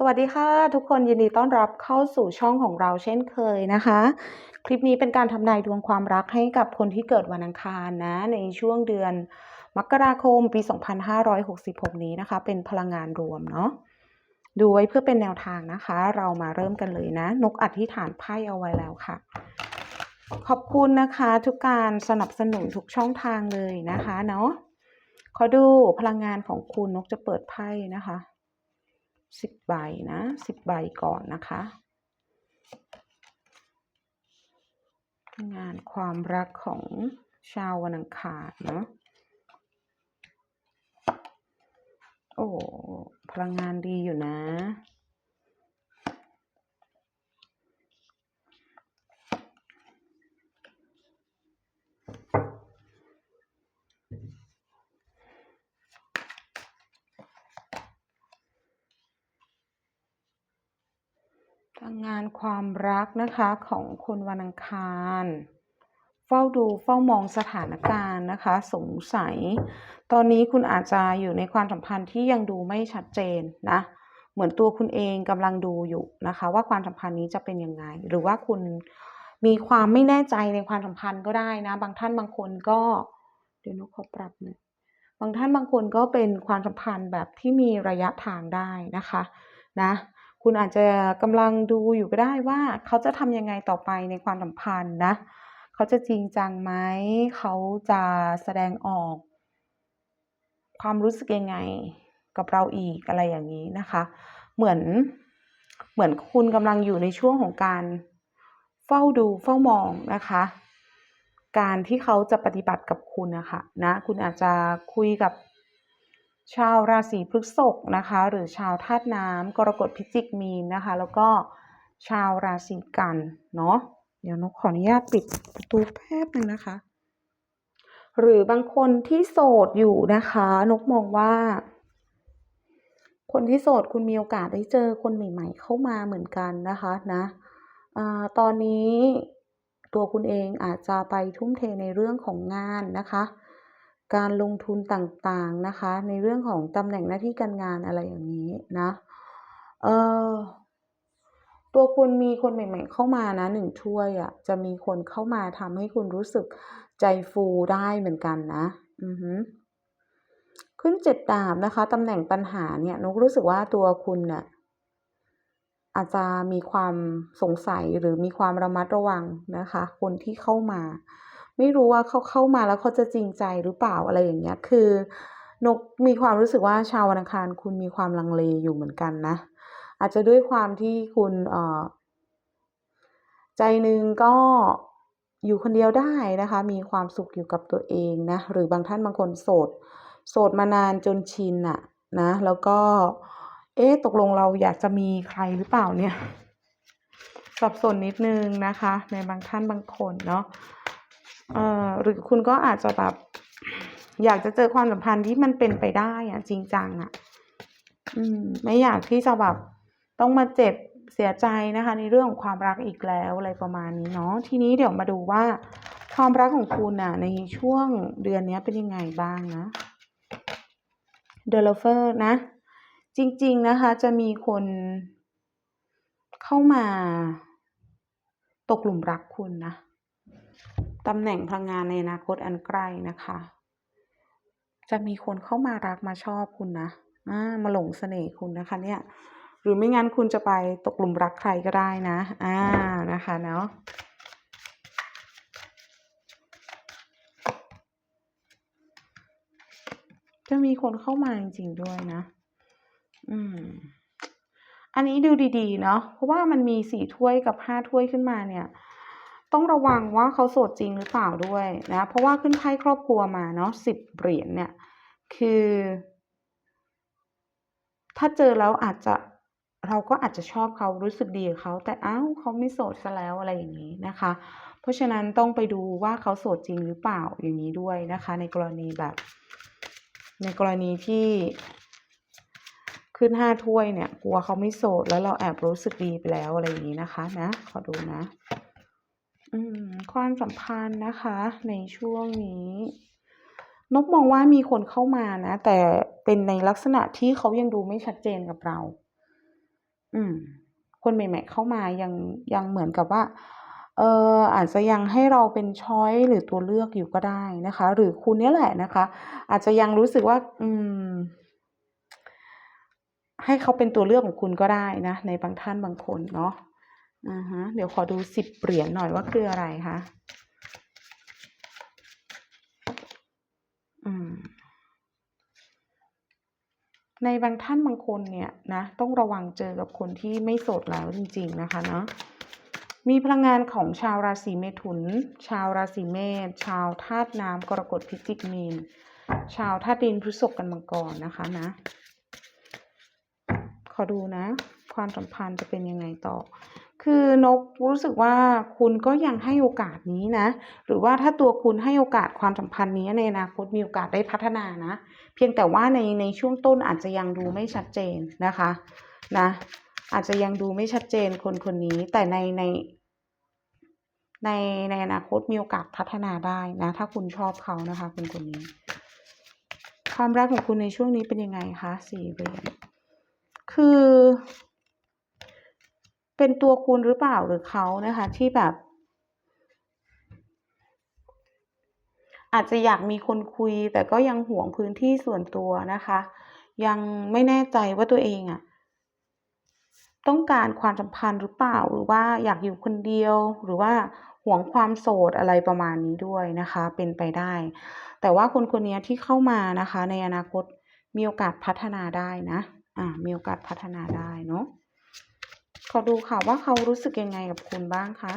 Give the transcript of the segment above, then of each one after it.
สวัสดีค่ะทุกคนยินดีต้อนรับเข้าสู่ช่องของเราเช่นเคยนะคะ คลิปนี้เป็นการทำนายดวงความรักให้กับคนที่เกิดวันอังคารนะ ในช่วงเดือนมกราคมปี 2566 นี้นะคะ เป็นพลังงานรวมเนาะดูไว้เพื่อเป็นแนวทางนะคะ เรามาเริ่มกันเลยนะ นกอธิษฐานไพ่เอาไว้แล้วค่ะ ขอบคุณนะคะ ทุกการสนับสนุนทุกช่องทางเลยนะคะเนาะขอดูพลังงานของคุณนกจะเปิดไพ่นะคะ สิบใบนะสิบใบก่อนนะคะ งานความรักของชาววันอังคารเนาะโอ้พลังงานดีอยู่นะ ทางงาน ความรักนะคะของคนวันอังคาร เฝ้าดูเฝ้ามองสถานการณ์นะคะ สงสัย ตอนนี้คุณอาจจะอยู่ในความสัมพันธ์ที่ยังดูไม่ชัดเจนนะเหมือนตัวคุณเองกำลังดูอยู่นะคะ ว่าความสัมพันธ์นี้จะเป็นยังไง หรือว่าคุณมีความไม่แน่ใจในความสัมพันธ์ก็ได้นะ บางท่านบางคนก็เดี๋ยวนกขอปรับหน่อยบางท่านบางคนก็เป็นความสัมพันธ์แบบที่มีระยะทางได้นะคะนะ คุณอาจจะกำลังดูอยู่ก็ได้ว่าเขาจะทำยังไงต่อไปในความสัมพันธ์นะ เขาจะจริงจังไหม เขาจะแสดงออก ความรู้สึกยังไงกับเราอีกอะไรอย่างนี้นะคะ เหมือนเหมือนคุณกำลังอยู่ในช่วงของการเฝ้าดูเฝ้ามองนะคะ การที่เขาจะปฏิบัติกับคุณนะคะนะ คุณอาจจะคุยกับ ชาวราศีพฤษภนะคะ หรือชาวธาตุน้ำกรกฎพิจิกมีนนะคะ แล้วก็ชาวราศีกันเนาะเดี๋ยวนกขออนุญาตปิดประตูแป๊บหนึ่งนะคะ หรือบางคนที่โสดอยู่นะคะ นกมองว่า คนที่โสดคุณมีโอกาสได้เจอคนใหม่ ๆ เข้ามาเหมือนกันนะคะนะอาตอนนี้ตัวคุณเองอาจจะไปทุ่มเทในเรื่องของงานนะคะ การลงทุนต่างๆนะคะ ในเรื่องของตำแหน่งหน้าที่การงานอะไรอย่างนี้นะเออตัวคุณมีคนใหม่ๆเข้ามานะหนึ่งถ้วยอะ่ะจะมีคนเข้ามาทำให้คุณรู้สึกใจฟูได้เหมือนกันนะ อือฮึขึ้นเจ็ดดาบนะคะตำแหน่งปัญหาเนี่ยนกรู้สึกว่าตัวคุณเนี่ยอาจจะมีความสงสัยหรือมีความระมัดระวังนะคะ คนที่เข้ามา ไม่รู้ว่าเขาเข้ามาแล้วเขาจะจริงใจหรือเปล่าอะไรอย่างเงี้ย คือนกมีความรู้สึกว่าชาววันอังคารคุณมีความลังเลอยู่เหมือนกันนะ อาจจะด้วยความที่คุณเอ่อใจหนึ่งก็อยู่คนเดียวได้นะคะ มีความสุขอยู่กับตัวเองนะ หรือบางท่านบางคนโสด โสดมานานจนชินอะนะ แล้วก็ เอ๊ะตกลงเราอยากจะมีใครหรือเปล่าเนี่ย สับสนนิดนึงนะคะ ในบางท่านบางคนเนาะ เอ่อหรือคุณก็อาจจะแบบอยากจะเจอความสัมพันธ์ที่มันเป็นไปได้อะจริงจังอะอืม ไม่อยากที่จะแบบต้องมาเจ็บเสียใจนะคะ ในเรื่องของความรักอีกแล้วอะไรประมาณนี้เนาะทีนี้เดี๋ยวมาดูว่า ความรักของคุณน่ะในช่วงเดือนนี้เป็นยังไงบ้างนะ The Lover นะ จริง ๆนะคะ จะมีคนเข้ามาตกหลุมรักคุณนะ ตำแหน่งพลังงานในอนาคตอันใกล้นะคะ จะมีคนเข้ามารักมาชอบคุณนะอามาหลงเสน่ห์คุณนะคะ เนี่ย หรือไม่งั้นคุณจะไปตกหลุมรักใครก็ได้นะ อ่านะคะเนาะจะมีคนเข้ามาจริงๆด้วยนะ อืม อันนี้ดูดีๆ เนาะ เพราะว่ามันมีสี่ถ้วยกับห้าถ้วยขึ้นมาเนี่ย ต้องระวังว่าเขาโสดจริงหรือเปล่าด้วยนะ เพราะว่าขึ้นไพ่ครอบครัวมาเนาะสิบเหรียญเนี่ย คือ ถ้าเจอแล้วอาจจะเราก็อาจจะชอบเขารู้สึกดีกับเขาแต่อ้าวเขาไม่โสดซะแล้วอะไรอย่างงี้นะคะ เพราะฉะนั้นต้องไปดูว่าเขาโสดจริงหรือเปล่าอย่างนี้ด้วยนะคะ ในกรณีแบบ ในกรณีที่ขึ้นห้าถ้วยเนี่ย กลัวเขาไม่โสดแล้วเราแอบรู้สึกดีไปแล้วอะไรอย่างงี้นะคะนะ ขอดูนะ ความสัมพันธ์นะคะ ในช่วงนี้ นกมองว่ามีคนเข้ามานะ แต่เป็นในลักษณะที่เขายังดูไม่ชัดเจนกับเรา อืม คนใหม่ๆเข้ามายังยังเหมือนกับว่า เอออาจจะยังให้เราเป็นช้อยหรือตัวเลือกอยู่ก็ได้นะคะ หรือคุณนี่แหละนะคะ อาจจะยังรู้สึกว่า อืม ให้เขาเป็นตัวเลือกของคุณก็ได้นะ ในบางท่านบางคนเนาะ อะฮะ เดี๋ยวขอดู10เหรียญหน่อยว่าคืออะไรคะ?อืม ในบางท่านบางคนเนี่ยนะต้องระวังเจอกับคนที่ไม่โสดแล้วจริง ๆ นะคะเนาะมีพลังงานของชาวราศีเมถุน ชาวราศีเมษ ชาวธาตุน้ำกรกฎพิจิกมีน ชาวธาตุดินพฤษภกันมังกรนะคะนะ ขอดูนะ ความสัมพันธ์จะเป็นยังไงต่อ คือนกรู้สึกว่าคุณก็ยังให้โอกาสนี้นะ หรือว่าถ้าตัวคุณให้โอกาสความสัมพันธ์นี้ในอนาคตมีโอกาสได้พัฒนานะ เพียงแต่ว่าในในช่วงต้นอาจจะยังดูไม่ชัดเจนนะคะนะอาจจะยังดูไม่ชัดเจนคนคนนี้ แต่ในในในในอนาคตมีโอกาสพัฒนาได้นะ ถ้าคุณชอบเขานะคะคนคนนี้ ความรักของคุณในช่วงนี้เป็นยังไงคะ4เหรียญคือ เป็นตัวคุณหรือเปล่าหรือเขานะคะ ที่แบบ อาจจะอยากมีคนคุย แต่ก็ยังหวงพื้นที่ส่วนตัวนะคะ ยังไม่แน่ใจว่าตัวเองอะต้องการความสัมพันธ์หรือเปล่าหรือว่าอยากอยู่คนเดียวหรือว่าหวงความโสดอะไรประมาณนี้ด้วยนะคะ เป็นไปได้ แต่ว่าคนคนนี้ที่เข้ามานะคะ ในอนาคตมีโอกาสพัฒนาได้นะ อ่ามีโอกาสพัฒนาได้เนาะ ขอดูค่ะว่าเขารู้สึกยังไงกับคุณบ้างคะ?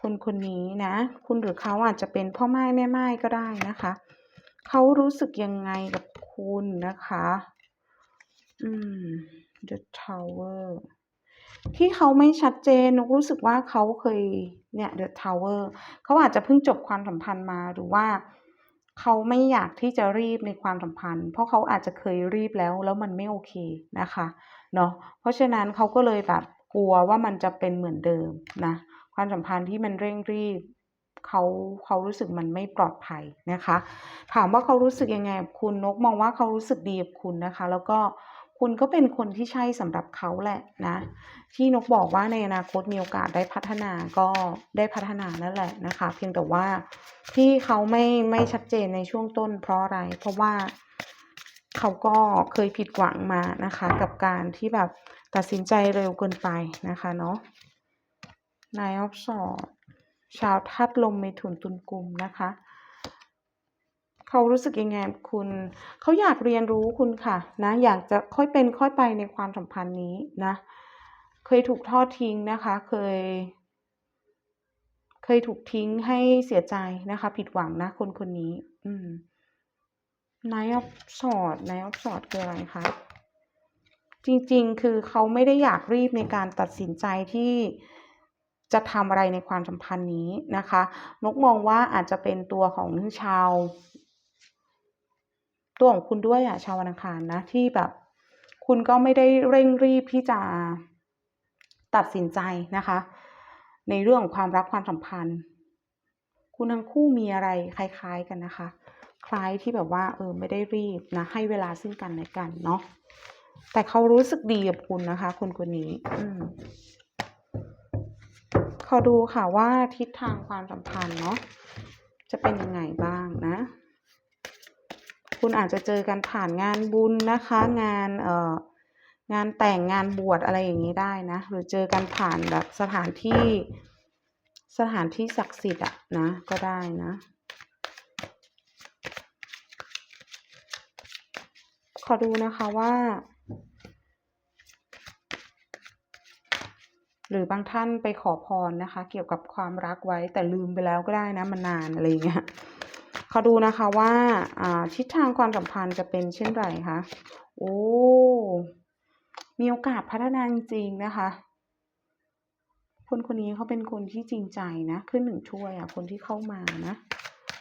คนคนนี้นะ คุณหรือเขาอาจจะเป็นพ่อม่แม่ม่ายก็ได้นะคะ เขารู้สึกยังไงกับคุณนะคะ อืม The Tower ที่เขาไม่ชัดเจนนกรู้สึกว่าเขาเคยเนี่ย The Tower เขาอาจจะเพิ่งจบความสัมพันธ์มาหรือว่าเขาไม่อยากที่จะรีบในความสัมพันธ์ เพราะเขาอาจจะเคยรีบแล้วแล้วมันไม่โอเคนะคะ เนาะเพราะฉะนั้นเขาก็เลยแบบกลัวว่ามันจะเป็นเหมือนเดิมนะความสัมพันธ์ที่มันเร่งรีบเขาเขารู้สึกมันไม่ปลอดภัยนะคะ ถามว่าเขารู้สึกยังไงกับคุณนกมองว่าเขารู้สึกดีกับคุณนะคะ แล้วก็คุณก็เป็นคนที่ใช่สำหรับเขาแหละนะ ที่นกบอกว่าในอนาคตมีโอกาสได้พัฒนาก็ได้พัฒนานั่นแหละนะคะ เพียงแต่ว่าที่เขาไม่ไม่ชัดเจนในช่วงต้นเพราะอะไร เพราะว่า เขาก็เคยผิดหวังมานะคะ กับการที่แบบตัดสินใจเร็วเกินไปนะคะเนาะ Nine of Swords ชาวธาตุลมเมถุนตุลกุมนะคะ เขารู้สึกยังไงคุณ เขาอยากเรียนรู้คุณค่ะ นะ อยากจะค่อยเป็นค่อยไปในความสัมพันธ์นี้นะ เคยถูกทอดทิ้งนะคะ เคย เคยถูกทิ้งให้เสียใจนะคะ ผิดหวังนะ คนคนนี้ อืม Knight of Swords Knight of s o r d คืออะไรคะ?จริงๆ คือเขาไม่ได้อยากรีบในการตัดสินใจที่จะทำอะไรในความสัมพันธ์นี้นะคะ นกมองว่าอาจจะเป็นตัวของชาว ตัวของคุณด้วยอะชาววันอังคารนะที่แบบ คุณก็ไม่ได้เร่งรีบที่จะตัดสินใจนะคะ ในเรื่องของความรักความสัมพันธ์ คุณทั้งคู่มีอะไรคล้าย ๆกันนะคะ คล้ายที่แบบว่าเออไม่ได้รีบนะ ให้เวลาซึ่งกันและกันเนาะแต่เขารู้สึกดีกับคุณนะคะ คนคนนี้ อืมขอดูค่ะว่าทิศทางความสัมพันธ์เนาะจะเป็นยังไงบ้างนะ คุณอาจจะเจอกันผ่านงานบุญนะคะ งานเอ่องานแต่งงานบวชอะไรอย่างงี้ได้นะ หรือเจอกันผ่านแบบสถานที่สถานที่ศักดิ์สิทธิ์อะนะ ก็ได้นะ ขอดูนะคะว่า หรือบางท่านไปขอพรนะคะ เกี่ยวกับความรักไว้แต่ลืมไปแล้วก็ได้นะมันนานอะไรเงี้ยขอดูนะคะว่าทิศทางความสัมพันธ์จะเป็นเช่นไรคะ?โอ้มีโอกาสพัฒนาจริงนะคะ คนคนนี้เขาเป็นคนที่จริงใจนะ ขึ้น1ถ้วยอะคนที่เข้ามานะ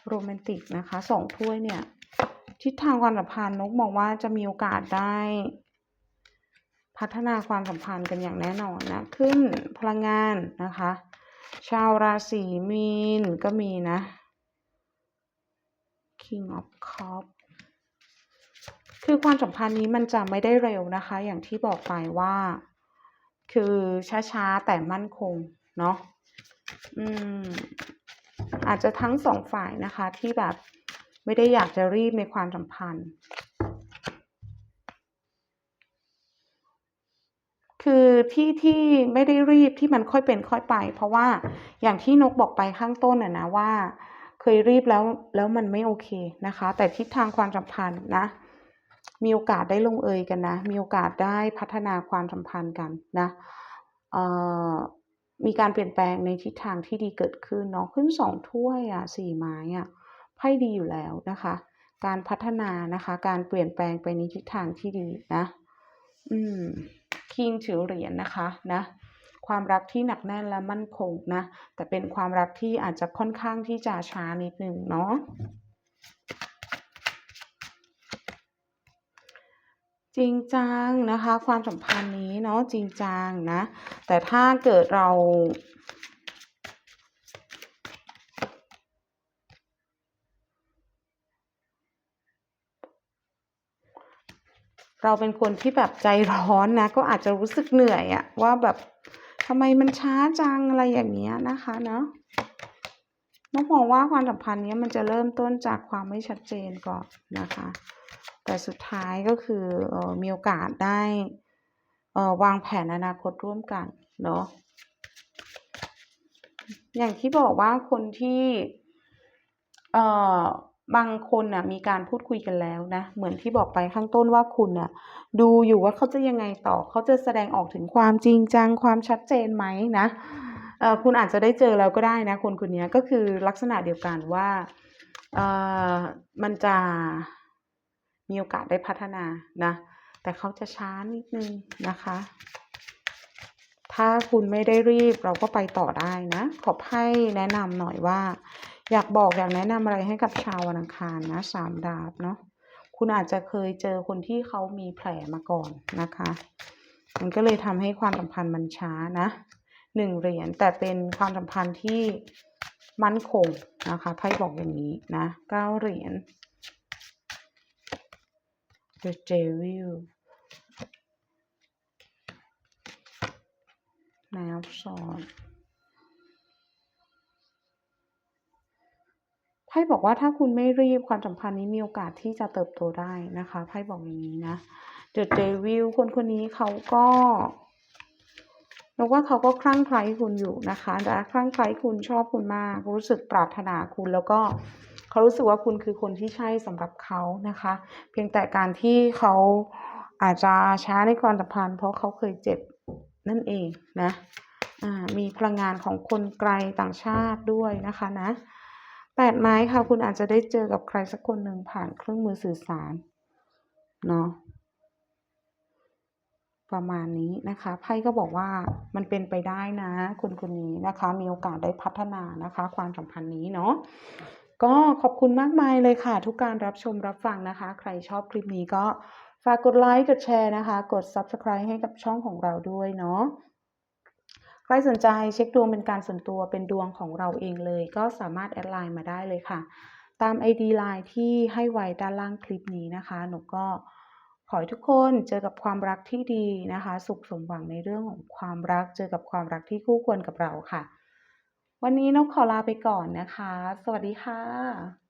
โรแมนติกนะคะ2ถ้วยเนี่ย ทิศทางความสัมพันธ์นกมองว่าจะมีโอกาสได้ พัฒนาความสัมพันธ์กันอย่างแน่นอนนะ ขึ้นพลังงานนะคะ ชาวราศีมีนก็มีนะ King of Cups คือความสัมพันธ์นี้มันจะไม่ได้เร็วนะคะ อย่างที่บอกไปว่า คือช้าๆ แต่มั่นคง เนาะอืมอาจจะทั้งสองฝ่ายนะคะที่แบบ ไม่ได้อยากจะรีบในความสัมพันธ์ คือที่ที่ไม่ได้รีบที่มันค่อยเป็นค่อยไป เพราะว่าอย่างที่นกบอกไปข้างต้นน่ะนะว่า เคยรีบแล้วแล้วมันไม่โอเคนะคะ แต่ทิศทางความสัมพันธ์นะ มีโอกาสได้ลงเอยกันนะ มีโอกาสได้พัฒนาความสัมพันธ์กันนะมีการเปลี่ยนแปลงในทิศทางที่ดีเกิดขึ้นเนาะขึ้นสองถ้วยอะสี่ไม้อะ ไพ่ดีอยู่แล้วนะคะ การพัฒนานะคะ การเปลี่ยนแปลงไปในทิศทางที่ดีนะ อืมคิงถือเหรียญนะคะนะความรักที่หนักแน่นและมั่นคงนะ แต่เป็นความรักที่อาจจะค่อนข้างที่จะช้านิดนึงเนาะจริงจังนะคะ ความสัมพันธ์นี้เนาะจริงจังนะ แต่ถ้าเกิดเรา เราเป็นคนที่แบบใจร้อนนะ ก็อาจจะรู้สึกเหนื่อยอะว่าแบบทำไมมันช้าจังอะไรอย่างเงี้ยนะคะเนาะน้องมองว่าความสัมพันธ์นี้มันจะเริ่มต้นจากความไม่ชัดเจนก่อนนะคะ แต่สุดท้ายก็คือออมีโอกาสได้เออวางแผนอนาคตร่วมกันเนาะอย่างที่บอกว่าคนที่เอ่อ บางคนน่ะมีการพูดคุยกันแล้วนะ เหมือนที่บอกไปข้างต้นว่าคุณน่ะดูอยู่ว่าเขาจะยังไงต่อ เขาจะแสดงออกถึงความจริงจังความชัดเจนไหมนะเออคุณอาจจะได้เจอแล้วก็ได้นะ คนคนนี้ก็คือลักษณะเดียวกันว่าเออมันจะมีโอกาสได้พัฒนานะ แต่เขาจะช้านิดนึงนะคะ ถ้าคุณไม่ได้รีบเราก็ไปต่อได้นะ ขอให้แนะนำหน่อยว่า อยากบอกอยากแนะนำอะไรให้กับชาววันอังคารนะสามดาบเนาะคุณอาจจะเคยเจอคนที่เขามีแผลมาก่อนนะคะ มันก็เลยทำให้ความสัมพันธ์มันช้านะหนึ่งเหรียญแต่เป็นความสัมพันธ์ที่มั่นคงนะคะไพ่บอกอย่างนี้นะเก้าเหรียญ The Devil นา ไพ่บอกว่าถ้าคุณไม่รีบความสัมพันธ์นี้มีโอกาสที่จะเติบโตได้นะคะไพ่บอกอย่างนี้นะ The Devil คนคนนี้เขาก็นกว่าเขาก็คลั่งไคล้คุณอยู่นะคะแต่คลั่งไคล้คุณชอบคุณมาก รู้สึกปรารถนาคุณแล้วก็เขารู้สึกว่าคุณคือคนที่ใช่สำหรับเขานะคะ เพียงแต่การที่เขาอาจจะช้าในความสัมพันธ์เพราะเขาเคยเจ็บนั่นเองนะมีพลังงานของคนไกลต่างชาติด้วยนะคะนะ แปดไม้ค่ะ คุณอาจจะได้เจอกับใครสักคนหนึ่งผ่านเครื่องมือสื่อสาร เนาะประมาณนี้นะคะไพ่ก็บอกว่ามันเป็นไปได้นะคนคนนี้นะคะ มีโอกาสได้พัฒนานะคะ ความสัมพันธ์นี้เนาะก็ขอบคุณมากมายเลยค่ะ ทุกการรับชมรับฟังนะคะ ใครชอบคลิปนี้ก็ฝากกดไลค์กดแชร์นะคะ กด Subscribe ให้กับช่องของเราด้วยเนาะ ใครสนใจเช็คดวงเป็นการส่วนตัวเป็นดวงของเราเองเลย ก็สามารถแอดไลน์มาได้เลยค่ะ ตาม ID ไลน์ที่ให้ไว้ด้านล่างคลิปนี้นะคะหนูก็ขอให้ทุกคนเจอกับความรักที่ดีนะคะ สุขสมหวังในเรื่องของความรัก เจอกับความรักที่คู่ควรกับเราค่ะ วันนี้นกขอลาไปก่อนนะคะ สวัสดีค่ะ